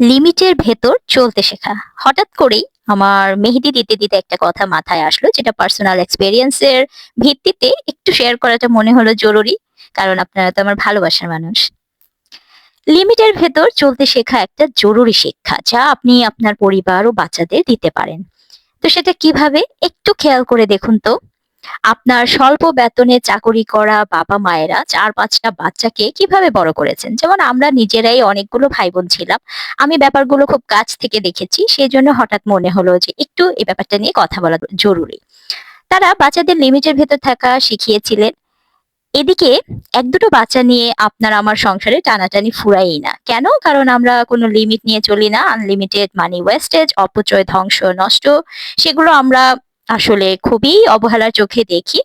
লিমিটের ভেতর চলতে শেখা। হঠাৎ করেই আমার মেহেদি দিতে, দিতে একটা কথা মাথায় আসলো যেটা পার্সোনাল এক্সপেরিয়েন্স এর ভিত্তিতে একটু শেয়ার করাটা মনে হলো জরুরি। কারণ আপনারা তো আমার ভালোবাসার মানুষ। লিমিটের ভেতর চলতে শেখা একটা জরুরি শিক্ষা যা আপনি আপনার পরিবার ও বাচ্চাদের দিতে পারেন। তো সেটা কীভাবে? একটু খেয়াল করে দেখুন তো। আপনার স্বল্প বেতনে চাকুরি করা বাবা-মায়েরা চার পাঁচটা বাচ্চাকে কীভাবে বড় করেছেন? যেমন আমরা নিজেরাই অনেকগুলো ভাই-বোন ছিলাম। আমি ব্যাপারগুলো খুব কাছ থেকে দেখেছি। সেই জন্য হঠাৎ মনে হলো যে একটু এই ব্যাপারটা নিয়ে কথা বলা জরুরি। তারা বাচ্চাদের লিমিটের ভেতর থাকা শিখিয়েছিলেন। এদিকে এক দুটো বাচ্চা নিয়ে আপনার আমার সংসারে টানাটানি ফুরাই না। কেন? কারণ আমরা কোনো লিমিট নিয়ে চলি না। আনলিমিটেড মানি ওয়েস্টেজ, অপচয়, ধ্বংস, নষ্ট সেগুলো আমরা আসলে খুবই অবহেলার চোখে দেখি।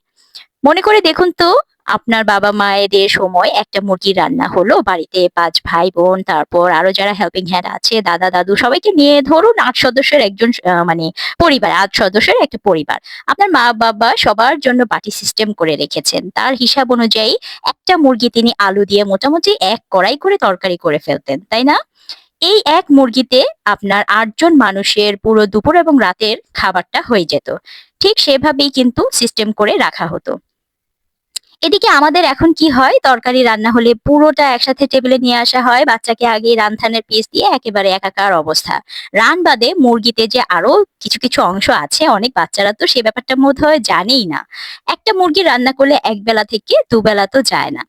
মনে করে দেখুন তো, আপনার বাবা-মায়েদের সময় একটা মুরগি রান্না হলো, বাড়িতে পাঁচ ভাই-বোন তারপর আরও যারা হেল্পিং হ্যান্ড আছে দাদা-দাদু সবাইকে নিয়ে ধরুন আট সদস্যের একজন মানে পরিবার, আট সদস্যের একটা পরিবার। আপনার মা-বাবা সবার জন্য বাটি সিস্টেম করে রেখেছেন। তার হিসাব অনুযায়ী একটা মুরগি তিনি আলু দিয়ে মোটামুটি এক কড়াই করে তরকারি করে ফেলতেন। তাই না? এই এক মুরগিতে আপনার আটজন মানুষের পুরো দুপুর এবং রাতের খাবারটা হয়ে যেত। ঠিক সেভাবেই কিন্তু সিস্টেম করে রাখা হতো। এদিকে আমাদের এখন কি হয়? তরকারি রান্না হলে পুরোটা একসাথে টেবিলে নিয়ে আসা হয়। বাচ্চাকে আগেই রানথানের পিস দিয়ে একেবারে একাকার অবস্থা। রান বাদে মুরগিতে যে আরও কিছু, কিছু অংশ আছে অনেক বাচ্চারা তো সে ব্যাপারটা বোধহয় জানেই না। একটা মুরগি রান্না করলে ১ বেলা থেকে দুবেলা তো যায় না।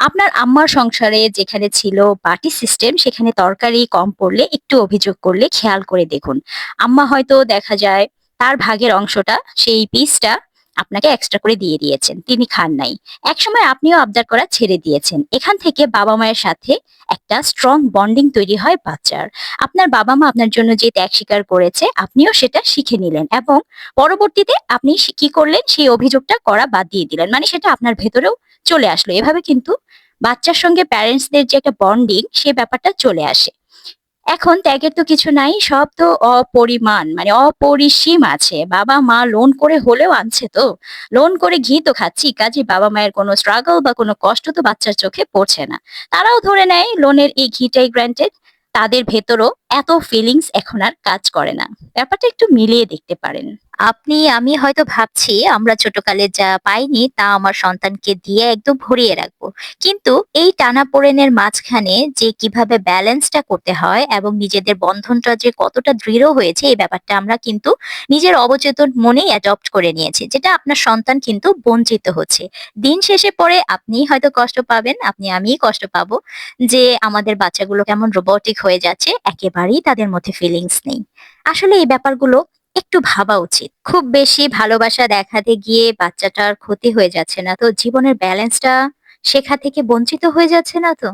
আপনার আম্মার সংসারে যেখানে ছিল বাটি সিস্টেম সেখানে তরকারি কম পড়লে একটু অভিযোগ করলে খেয়াল করে দেখুন। আম্মা হয়তো দেখা যায় তার ভাগের অংশটা, সেই পিসটা আপনাকে এক্সট্রা করে দিয়ে দিয়েছেন। তিনি খান নাই। একসময় আপনিও আবদার করা ছেড়ে দিয়েছেন। এখান থেকে বাবা-মায়ের সাথে একটা স্ট্রং বন্ডিং তৈরি হয় বাচ্চার। আপনার বাবা-মা আপনার জন্য যে ত্যাগ স্বীকার করেছে, আপনিও সেটা শিখে নিলেন এবং পরবর্তীতে আপনি কি করলেন? সেই অভিযোগটা করা বাদ দিয়ে দিলেন। মানে সেটা আপনার ভেতরেও চলে আসলো। এভাবে কিন্তু বাচ্চার সঙ্গে প্যারেন্টসদের যে একটা বন্ডিং সে ব্যাপারটা চলে আসে। এখন ত্যাগের তো কিছু নাই। সব তো অপরিমাণ মানে অপরিসীম আছে। বাবা-মা লোন করে হলেও আনছে তো। লোন করে ঘি তো খাচ্ছি। কাজে বাবা-মায়ের কোনো স্ট্রাগল বা কোনো কষ্ট তো বাচ্চার চোখে পড়ছে না। তারাও ধরে নেয় লোনের এই ঘিটাই গ্রান্টেড। তাদের ভেতরও এত ফিলিংস এখন আর কাজ করে না। ব্যাপারটা একটু মিলিয়ে দেখতে পারেন। আপনি আমি হয়তো ভাবছি আমরা ছোটকালে যা পাইনি তা আমার সন্তানকে দিয়ে একদম ভরিয়ে রাখব। কিন্তু এই টানাপোড়েনের মাঝখানে যে কীভাবে ব্যালেন্সটা করতে হয় এবং নিজেদের বন্ধনটা যে কতটা দৃঢ় হয়েছে এই ব্যাপারটা আমরা কিন্তু নিজের অবচেতন মনেই অ্যাডপ্ট করে নিয়েছি। যেটা আপনার সন্তান কিন্তু বঞ্চিত হচ্ছে। দিন শেষে পরে আপনি হয়তো কষ্ট পাবেন, আপনি আমিই কষ্ট পাবো যে আমাদের বাচ্চাগুলো কেমন রোবটিক হয়ে যাচ্ছে। একেবারেই তাদের মধ্যে ফিলিংস নেই। আসলে এই ব্যাপারগুলো একটু ভাবা উচিত। খুব বেশি ভালোবাসা দেখাতে গিয়ে বাচ্চাটার ক্ষতি হয়ে যাচ্ছে না তো? জীবনের ব্যালেন্সটা শেখা থেকে বঞ্চিত হয়ে যাচ্ছে না তো?